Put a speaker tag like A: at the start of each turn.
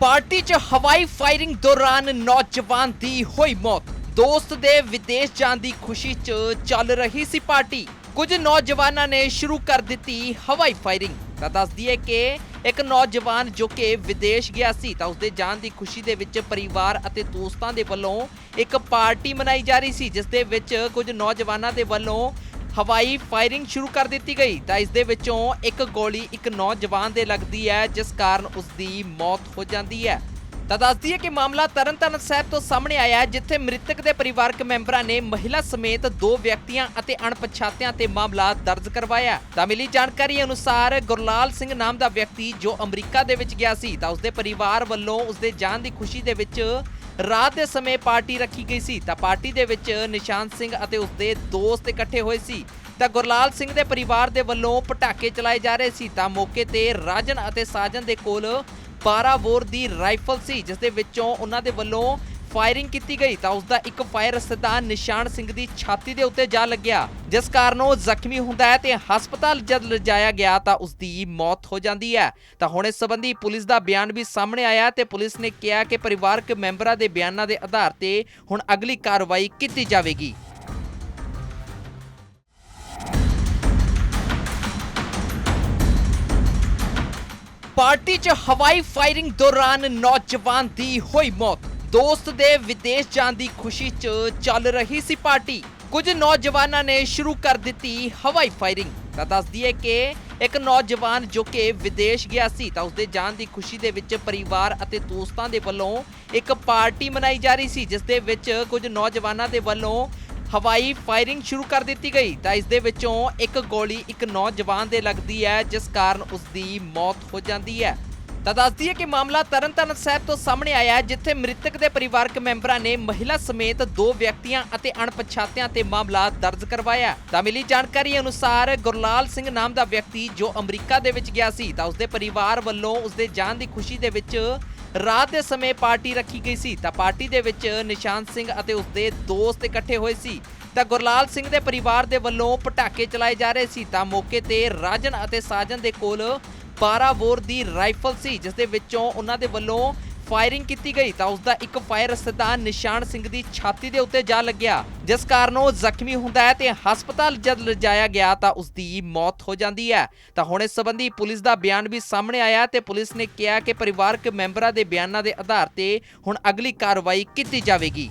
A: Party 'ਚ ਹਵਾਈ firing ਦੌਰਾਨ ਨੌਜਵਾਨ ਦੀ ਹੋਈ ਮੌਤ। ਦੋਸਤ ਦੇ ਵਿਦੇਸ਼ ਜਾਣ ਦੀ ਖੁਸ਼ੀ 'ਚ ਚੱਲ ਰਹੀ ਸੀ ਪਾਰਟੀ। ਕੁਝ ਨੌਜਵਾਨਾਂ ਨੇ ਸ਼ੁਰੂ ਕਰ ਦਿੱਤੀ ਹਵਾਈ ਫਾਇਰਿੰਗ। ਤਾਂ ਦੱਸ ਦਈਏ ਕਿ ਇੱਕ ਨੌਜਵਾਨ ਜੋ ਕਿ ਵਿਦੇਸ਼ ਗਿਆ ਸੀ, ਤਾਂ ਉਸਦੇ ਜਾਣ ਦੀ ਖੁਸ਼ੀ ਦੇ ਵਿੱਚ ਪਰਿਵਾਰ ਅਤੇ ਦੋਸਤਾਂ ਦੇ ਵੱਲੋਂ ਇੱਕ ਪਾਰਟੀ ਮਨਾਈ ਜਾ ਰਹੀ ਸੀ, ਜਿਸ ਦੇ ਵਿੱਚ ਕੁਝ ਨੌਜਵਾਨਾਂ ਦੇ ਵੱਲੋਂ ਹਵਾਈ ਫਾਇਰਿੰਗ ਸ਼ੁਰੂ ਕਰ ਦਿੱਤੀ ਗਈ ਤਾਂ ਇਸ ਦੇ ਵਿੱਚੋਂ ਇੱਕ ਗੋਲੀ ਇੱਕ ਨੌਜਵਾਨ ਦੇ ਲੱਗਦੀ ਹੈ ਜਿਸ ਕਾਰਨ ਉਸ ਦੀ ਮੌਤ ਹੋ ਜਾਂਦੀ ਹੈ। ਤਾਂ ਦੱਸਦੀ ਹੈ ਕਿ ਮਾਮਲਾ ਤਰਨਤਾਰਨ ਸਾਹਿਬ ਤੋਂ ਸਾਹਮਣੇ ਆਇਆ ਹੈ, ਜਿੱਥੇ ਮ੍ਰਿਤਕ ਦੇ ਪਰਿਵਾਰਕ ਮੈਂਬਰਾਂ ਨੇ ਮਹਿਲਾ ਸਮੇਤ ਦੋ ਵਿਅਕਤੀਆਂ ਅਤੇ ਅਣਪਛਾਤਿਆਂ ਤੇ ਮਾਮਲਾ ਦਰਜ ਕਰਵਾਇਆ ਤਾਂ ਮਿਲੀ ਜਾਣਕਾਰੀ ਅਨੁਸਾਰ ਗੁਰਲਾਲ ਸਿੰਘ ਨਾਮ ਦਾ ਵਿਅਕਤੀ ਜੋ ਅਮਰੀਕਾ ਦੇ ਵਿੱਚ ਗਿਆ ਸੀ ਤਾਂ ਉਸਦੇ ਪਰਿਵਾਰ ਵੱਲੋਂ ਉਸਦੇ ਜਾਣ ਦੀ ਖੁਸ਼ੀ ਦੇ ਵਿੱਚ ਰਾਤ ਦੇ ਸਮੇਂ ਪਾਰਟੀ ਰੱਖੀ ਗਈ ਸੀ ਤਾਂ ਪਾਰਟੀ ਦੇ ਵਿੱਚ ਨਿਸ਼ਾਨ ਸਿੰਘ ਅਤੇ ਉਸਦੇ ਦੋਸਤ ਇਕੱਠੇ ਹੋਏ ਸੀ। ਤਾਂ ਗੁਰਲਾਲ ਸਿੰਘ ਦੇ ਪਰਿਵਾਰ ਦੇ ਵੱਲੋਂ ਪਟਾਕੇ ਚਲਾਏ ਜਾ ਰਹੇ ਸੀ ਤਾਂ ਮੌਕੇ ਤੇ ਰਾਜਨ ਅਤੇ ਸਾਜਨ ਦੇ ਕੋਲ 12 ਬੋਰ ਦੀ ਰਾਈਫਲ ਸੀ, ਜਿਸ ਦੇ ਵਿੱਚੋਂ ਉਹਨਾਂ ਦੇ ਵੱਲੋਂ ਫਾਇਰਿੰਗ ਕੀਤੀ ਗਈ ਤਾਂ ਉਸ ਦਾ ਇੱਕ ਫਾਇਰ ਸਿੱਧਾ ਨਿਸ਼ਾਨ ਸਿੰਘ ਦੀ ਛਾਤੀ ਦੇ ਉੱਤੇ ਜਾ ਲੱਗਿਆ। ਜਿਸ ਕਾਰਨ ਉਹ ਜ਼ਖਮੀ ਹੁੰਦਾ ਹੈ ਤੇ ਹਸਪਤਾਲ ਜਦ ਲਿਜਾਇਆ ਗਿਆ ਤਾਂ ਉਸ ਦੀ ਮੌਤ ਹੋ ਜਾਂਦੀ ਹੈ। ਤਾਂ ਹੁਣ ਇਸ ਸੰਬੰਧੀ ਪੁਲਿਸ ਦਾ ਬਿਆਨ ਵੀ ਸਾਹਮਣੇ ਆਇਆ ਤੇ ਪੁਲਿਸ ਨੇ ਕਿਹਾ ਕਿ ਪਰਿਵਾਰਕ ਮੈਂਬਰਾਂ ਦੇ ਬਿਆਨਾਂ ਦੇ ਆਧਾਰ ਤੇ ਹੁਣ ਅਗਲੀ ਕਾਰਵਾਈ ਕੀਤੀ ਜਾਵੇਗੀ। ਪਾਰਟੀ 'ਚ ਹਵਾਈ ਫਾਇਰਿੰਗ ਦੌਰਾਨ ਨੌਜਵਾਨ ਦੀ ਹੋਈ ਮੌਤ। ਦੋਸਤ ਦੇ ਵਿਦੇਸ਼ ਜਾਣ ਦੀ ਖੁਸ਼ੀ 'ਚ ਚੱਲ ਰਹੀ ਸੀ ਪਾਰਟੀ। ਕੁਝ ਨੌਜਵਾਨਾਂ ਨੇ ਸ਼ੁਰੂ ਕਰ ਦਿੱਤੀ ਹਵਾਈ ਫਾਇਰਿੰਗ। ਤਾਂ ਦੱਸਦੀ ਹੈ ਕਿ ਇੱਕ ਨੌਜਵਾਨ ਜੋ ਕਿ ਵਿਦੇਸ਼ ਗਿਆ ਸੀ, ਤਾਂ ਉਸਦੇ ਜਾਣ ਦੀ ਖੁਸ਼ੀ ਦੇ ਵਿੱਚ ਪਰਿਵਾਰ ਅਤੇ ਦੋਸਤਾਂ ਦੇ ਵੱਲੋਂ ਇੱਕ ਪਾਰਟੀ ਮਨਾਈ ਜਾ ਰਹੀ ਸੀ, ਜਿਸ ਦੇ ਵਿੱਚ ਕੁਝ ਨੌਜਵਾਨਾਂ ਦੇ ਵੱਲੋਂ ਹਵਾਈ ਫਾਇਰਿੰਗ ਸ਼ੁਰੂ ਕਰ ਦਿੱਤੀ ਗਈ। ਤਾਂ ਇਸ ਦੇ ਵਿੱਚੋਂ ਇੱਕ ਗੋਲੀ ਇੱਕ ਨੌਜਵਾਨ ਦੇ ਲੱਗਦੀ ਹੈ, ਜਿਸ ਕਾਰਨ ਉਸ ਦੀ ਮੌਤ ਹੋ ਜਾਂਦੀ ਹੈ। ਤਾਂ ਦੱਸਦੀ ਹੈ ਕਿ ਮਾਮਲਾ ਤਰਨਤਾਰਨ ਸਾਹਿਬ ਤੋਂ ਸਾਹਮਣੇ ਆਇਆ ਹੈ, ਜਿੱਥੇ ਮ੍ਰਿਤਕ ਦੇ ਪਰਿਵਾਰਕ ਮੈਂਬਰਾਂ ਨੇ ਮਹਿਲਾ ਸਮੇਤ ਦੋ ਵਿਅਕਤੀਆਂ ਅਤੇ ਅਣਪਛਾਤਿਆਂ ਤੇ ਮਾਮਲਾ ਦਰਜ ਕਰਵਾਇਆ ਤਾਂ ਮਿਲੀ ਜਾਣਕਾਰੀ ਅਨੁਸਾਰ ਗੁਰਲਾਲ ਸਿੰਘ ਨਾਮ ਦਾ ਵਿਅਕਤੀ ਜੋ ਅਮਰੀਕਾ ਦੇ ਵਿੱਚ ਗਿਆ ਸੀ ਤਾਂ ਉਸਦੇ ਪਰਿਵਾਰ ਵੱਲੋਂ ਉਸਦੇ ਜਾਣ ਦੀ ਖੁਸ਼ੀ ਦੇ ਵਿੱਚ ਰਾਤ ਦੇ ਸਮੇਂ ਪਾਰਟੀ ਰੱਖੀ ਗਈ ਸੀ। ਤਾਂ ਪਾਰਟੀ ਦੇ ਵਿੱਚ ਨਿਸ਼ਾਨ ਸਿੰਘ ਅਤੇ ਉਸਦੇ ਦੋਸਤ ਇਕੱਠੇ ਹੋਏ ਸੀ। ਤਾਂ ਗੁਰਲਾਲ ਸਿੰਘ ਦੇ ਪਰਿਵਾਰ ਦੇ ਵੱਲੋਂ ਪਟਾਕੇ ਚਲਾਏ ਜਾ ਰਹੇ ਸੀ। ਤਾਂ ਮੌਕੇ ਤੇ ਰਾਜਨ ਅਤੇ ਸਾਜਨ ਦੇ ਕੋਲ 12 ਬੋਰ ਦੀ ਰਾਈਫਲ ਸੀ, ਜਿਸ ਦੇ ਵਿੱਚੋਂ ਉਹਨਾਂ ਦੇ ਵੱਲੋਂ ਫਾਇਰਿੰਗ ਕੀਤੀ ਗਈ ਤਾਂ ਉਸ ਦਾ ਇੱਕ ਫਾਇਰ ਸਿੱਧਾ ਨਿਸ਼ਾਨ ਸਿੰਘ ਦੀ ਛਾਤੀ ਦੇ ਉੱਤੇ ਜਾ ਲੱਗਿਆ। ਜਿਸ ਕਾਰਨ ਉਹ ਜ਼ਖਮੀ ਹੁੰਦਾ ਹੈ ਤੇ ਹਸਪਤਾਲ ਜਦ ਲਿਜਾਇਆ ਗਿਆ ਤਾਂ ਉਸ ਦੀ ਮੌਤ ਹੋ ਜਾਂਦੀ ਹੈ। ਤਾਂ ਹੁਣ ਇਸ ਸੰਬੰਧੀ ਪੁਲਿਸ ਦਾ ਬਿਆਨ ਵੀ ਸਾਹਮਣੇ ਆਇਆ ਤੇ ਪੁਲਿਸ ਨੇ ਕਿਹਾ ਕਿ ਪਰਿਵਾਰਕ ਮੈਂਬਰਾਂ ਦੇ ਬਿਆਨਾਂ ਦੇ ਆਧਾਰ ਤੇ ਹੁਣ ਅਗਲੀ ਕਾਰਵਾਈ ਕੀਤੀ ਜਾਵੇਗੀ।